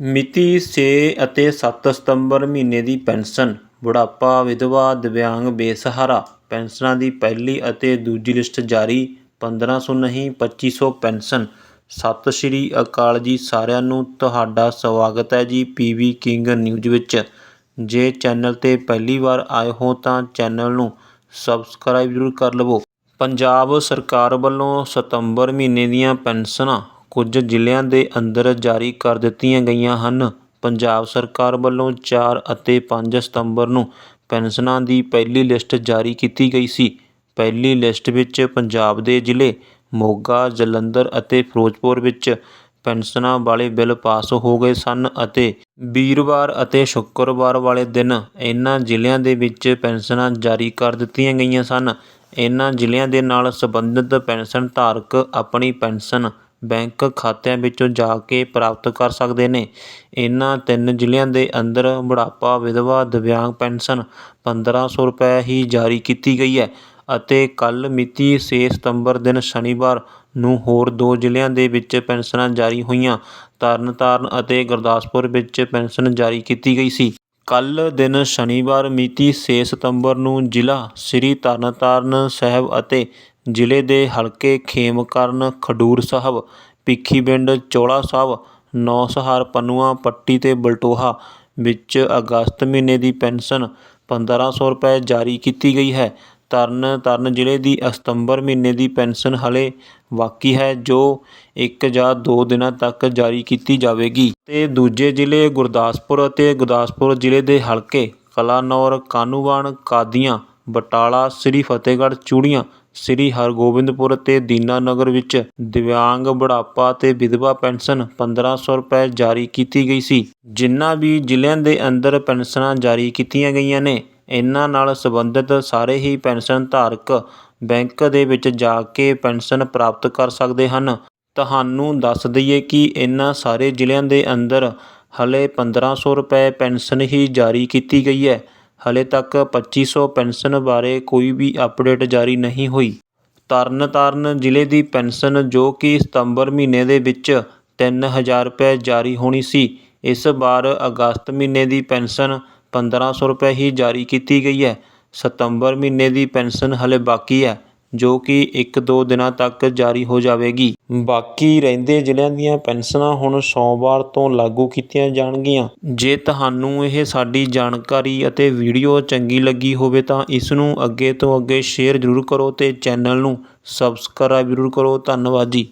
ਮਿਤੀ ਛੇ ਅਤੇ ਸੱਤ ਸਤੰਬਰ ਮਹੀਨੇ ਦੀ ਪੈਨਸ਼ਨ, ਬੁਢਾਪਾ, ਵਿਧਵਾ, ਦਿਵਿਆਂਗ, ਬੇਸਹਾਰਾ, ਪੈਨਸ਼ਨਾਂ ਦੀ ਪਹਿਲੀ ਅਤੇ ਦੂਜੀ ਲਿਸਟ ਜਾਰੀ 1500 ਨਹੀਂ, ਪੱਚੀ ਸੌ ਪੈਨਸ਼ਨ। ਸਤਿ ਸ਼੍ਰੀ ਅਕਾਲ ਜੀ ਸਾਰਿਆਂ ਨੂੰ, ਤੁਹਾਡਾ ਸਵਾਗਤ ਹੈ ਜੀ ਪੀਵੀ ਕਿੰਗ ਨਿਊਜ਼ ਵਿੱਚ। ਜੇ ਚੈਨਲ 'ਤੇ ਪਹਿਲੀ ਵਾਰ ਆਏ ਹੋ ਤਾਂ ਚੈਨਲ ਨੂੰ ਸਬਸਕ੍ਰਾਈਬ ਜ਼ਰੂਰ ਕਰ ਲਵੋ। ਪੰਜਾਬ ਸਰਕਾਰ ਵੱਲੋਂ ਸਤੰਬਰ ਮਹੀਨੇ ਦੀਆਂ ਪੈਨਸ਼ਨਾਂ ਕੁਝ ਜ਼ਿਲ੍ਹਿਆਂ ਦੇ ਅੰਦਰ ਜਾਰੀ ਕਰ ਦਿੱਤੀਆਂ ਗਈਆਂ ਹਨ। ਪੰਜਾਬ ਸਰਕਾਰ ਵੱਲੋਂ 4 ਅਤੇ 5 ਸਤੰਬਰ ਨੂੰ ਪੈਨਸ਼ਨਾਂ ਦੀ ਪਹਿਲੀ ਲਿਸਟ ਜਾਰੀ ਕੀਤੀ ਗਈ ਸੀ। ਪਹਿਲੀ ਲਿਸਟ ਵਿੱਚ ਪੰਜਾਬ ਦੇ ਜ਼ਿਲ੍ਹੇ ਮੋਗਾ, ਜਲੰਧਰ ਅਤੇ ਫਿਰੋਜ਼ਪੁਰ ਵਿੱਚ ਪੈਨਸ਼ਨਾਂ ਵਾਲੇ ਬਿੱਲ ਪਾਸ ਹੋ ਗਏ ਸਨ ਅਤੇ ਵੀਰਵਾਰ ਅਤੇ ਸ਼ੁੱਕਰਵਾਰ ਵਾਲੇ ਦਿਨ ਇਨ੍ਹਾਂ ਜ਼ਿਲ੍ਹਿਆਂ ਦੇ ਵਿੱਚ ਪੈਨਸ਼ਨਾਂ ਜਾਰੀ ਕਰ ਦਿੱਤੀਆਂ ਗਈਆਂ ਸਨ। ਇਨ੍ਹਾਂ ਜ਼ਿਲ੍ਹਿਆਂ ਦੇ ਨਾਲ ਸੰਬੰਧਿਤ ਪੈਨਸ਼ਨ ਧਾਰਕ ਆਪਣੀ ਪੈਨਸ਼ਨ ਬੈਂਕ ਖਾਤਿਆਂ ਵਿੱਚੋਂ ਜਾ ਕੇ ਪ੍ਰਾਪਤ ਕਰ ਸਕਦੇ ਨੇ। ਇਹਨਾਂ ਤਿੰਨ ਜ਼ਿਲ੍ਹਿਆਂ ਦੇ ਅੰਦਰ ਬੁਢਾਪਾ, ਵਿਧਵਾ, ਦਿਵਿਆਂਗ ਪੈਨਸ਼ਨ 1500 ਰੁਪਏ ਹੀ ਜਾਰੀ ਕੀਤੀ ਗਈ ਹੈ ਅਤੇ ਕੱਲ੍ਹ ਮਿਤੀ ਛੇ ਸਤੰਬਰ ਦਿਨ ਸ਼ਨੀਵਾਰ ਨੂੰ ਹੋਰ ਦੋ ਜ਼ਿਲ੍ਹਿਆਂ ਦੇ ਵਿੱਚ ਪੈਨਸ਼ਨਾਂ ਜਾਰੀ ਹੋਈਆਂ। ਤਰਨਤਾਰਨ ਅਤੇ ਗੁਰਦਾਸਪੁਰ ਵਿੱਚ ਪੈਨਸ਼ਨ ਜਾਰੀ ਕੀਤੀ ਗਈ ਸੀ। ਕੱਲ੍ਹ ਦਿਨ ਸ਼ਨੀਵਾਰ ਮਿਤੀ ਛੇ ਸਤੰਬਰ ਨੂੰ ਜ਼ਿਲ੍ਹਾ ਸ੍ਰੀ ਤਰਨਤਾਰਨ ਸਾਹਿਬ ਅਤੇ ਜ਼ਿਲ੍ਹੇ ਦੇ ਹਲਕੇ ਖੇਮਕਰਨ ਖਡੂਰ ਸਾਹਿਬ ਭਿੱਖੀਵਿੰਡ ਚੋਲਾ ਸਾਹਿਬ, ਨੌਸਹਾਰ ਪਨੂਆ ਪੱਟੀ ਤੇ ਬਲਟੋਹਾ ਵਿੱਚ ਅਗਸਤ ਮਹੀਨੇ ਦੀ ਪੈਨਸ਼ਨ 1500 ਰੁਪਏ ਜਾਰੀ ਕੀਤੀ ਗਈ ਹੈ। ਤਰਨ ਤਾਰਨ ਜ਼ਿਲ੍ਹੇ ਦੀ ਸਤੰਬਰ ਮਹੀਨੇ ਦੀ ਪੈਨਸ਼ਨ ਹਲੇ ਬਾਕੀ ਹੈ, ਜੋ ਇੱਕ ਜਾਂ ਦੋ ਦਿਨਾਂ ਤੱਕ ਜਾਰੀ ਕੀਤੀ ਜਾਵੇਗੀ। ਅਤੇ ਦੂਜੇ ਜ਼ਿਲ੍ਹੇ ਗੁਰਦਾਸਪੁਰ ਅਤੇ ਗੁਰਦਾਸਪੁਰ ਜ਼ਿਲ੍ਹੇ ਦੇ ਹਲਕੇ ਕਲਾਨੌਰ ਕਾਹਨੂੰਵਾਨ ਕਾਦੀਆਂ, ਬਟਾਲਾ, ਸ੍ਰੀ ਫਤਿਹਗੜ੍ਹ, ਚੂੜੀਆਂ, ਸ੍ਰੀ ਹਰਗੋਬਿੰਦਪੁਰ ਤੇ ਦੀਨਾਨਗਰ ਵਿੱਚ ਦਿਵਿਆਂਗ ਬੁਢਾਪਾ ਅਤੇ ਵਿਧਵਾ ਪੈਨਸ਼ਨ 1500 ਰੁਪਏ ਜਾਰੀ ਕੀਤੀ ਗਈ ਸੀ। ਜਿਨ੍ਹਾਂ ਵੀ ਜ਼ਿਲ੍ਹਿਆਂ ਦੇ ਅੰਦਰ ਪੈਨਸ਼ਨਾਂ ਜਾਰੀ ਕੀਤੀਆਂ ਗਈਆਂ ਨੇ ਇਹਨਾਂ ਨਾਲ ਸੰਬੰਧਿਤ ਸਾਰੇ ਹੀ ਪੈਨਸ਼ਨ ਧਾਰਕ ਬੈਂਕ ਦੇ ਵਿੱਚ ਜਾ ਕੇ ਪੈਨਸ਼ਨ ਪ੍ਰਾਪਤ ਕਰ ਸਕਦੇ ਹਨ। ਤੁਹਾਨੂੰ ਦੱਸ ਦਈਏ ਕਿ ਇਹਨਾਂ ਸਾਰੇ ਜ਼ਿਲ੍ਹਿਆਂ ਦੇ ਅੰਦਰ ਹਲੇ 1500 ਰੁਪਏ ਪੈਨਸ਼ਨ ਹੀ ਜਾਰੀ ਕੀਤੀ ਗਈ ਹੈ। ਹਲੇ ਤੱਕ 2500 ਪੈਨਸ਼ਨ ਬਾਰੇ ਕੋਈ ਵੀ ਅਪਡੇਟ ਜਾਰੀ ਨਹੀਂ ਹੋਈ। ਤਰਨਤਾਰਨ ਜ਼ਿਲ੍ਹੇ ਦੀ ਪੈਨਸ਼ਨ ਜੋ ਕਿ ਸਤੰਬਰ ਮਹੀਨੇ ਦੇ ਵਿੱਚ 3000 ਰੁਪਏ ਜਾਰੀ ਹੋਣੀ ਸੀ, ਇਸ ਵਾਰ ਅਗਸਤ ਮਹੀਨੇ ਦੀ ਪੈਨਸ਼ਨ 1500 ਰੁਪਏ ਹੀ ਜਾਰੀ ਕੀਤੀ ਗਈ ਹੈ। ਸਤੰਬਰ ਮਹੀਨੇ ਦੀ ਪੈਨਸ਼ਨ ਹਲੇ ਬਾਕੀ ਹੈ, ਜੋ ਕਿ ਇੱਕ ਦੋ ਦਿਨਾਂ ਤੱਕ ਜਾਰੀ ਹੋ ਜਾਵੇਗੀ। ਬਾਕੀ ਰਹਿੰਦੇ ਜ਼ਿਲ੍ਹਿਆਂ ਦੀਆਂ ਪੈਨਸ਼ਨਾਂ ਹੁਣ ਸੋਮਵਾਰ ਤੋਂ ਲਾਗੂ ਕੀਤੀਆਂ ਜਾਣਗੀਆਂ। ਜੇ ਤੁਹਾਨੂੰ ਇਹ ਸਾਡੀ ਜਾਣਕਾਰੀ ਅਤੇ ਵੀਡੀਓ ਚੰਗੀ ਲੱਗੀ ਹੋਵੇ ਤਾਂ ਇਸ ਨੂੰ ਅੱਗੇ ਤੋਂ ਅੱਗੇ ਸ਼ੇਅਰ ਜ਼ਰੂਰ ਕਰੋ ਤੇ ਚੈਨਲ ਨੂੰ ਸਬਸਕ੍ਰਾਈਬ ਜ਼ਰੂਰ ਕਰੋ। ਧੰਨਵਾਦ ਜੀ।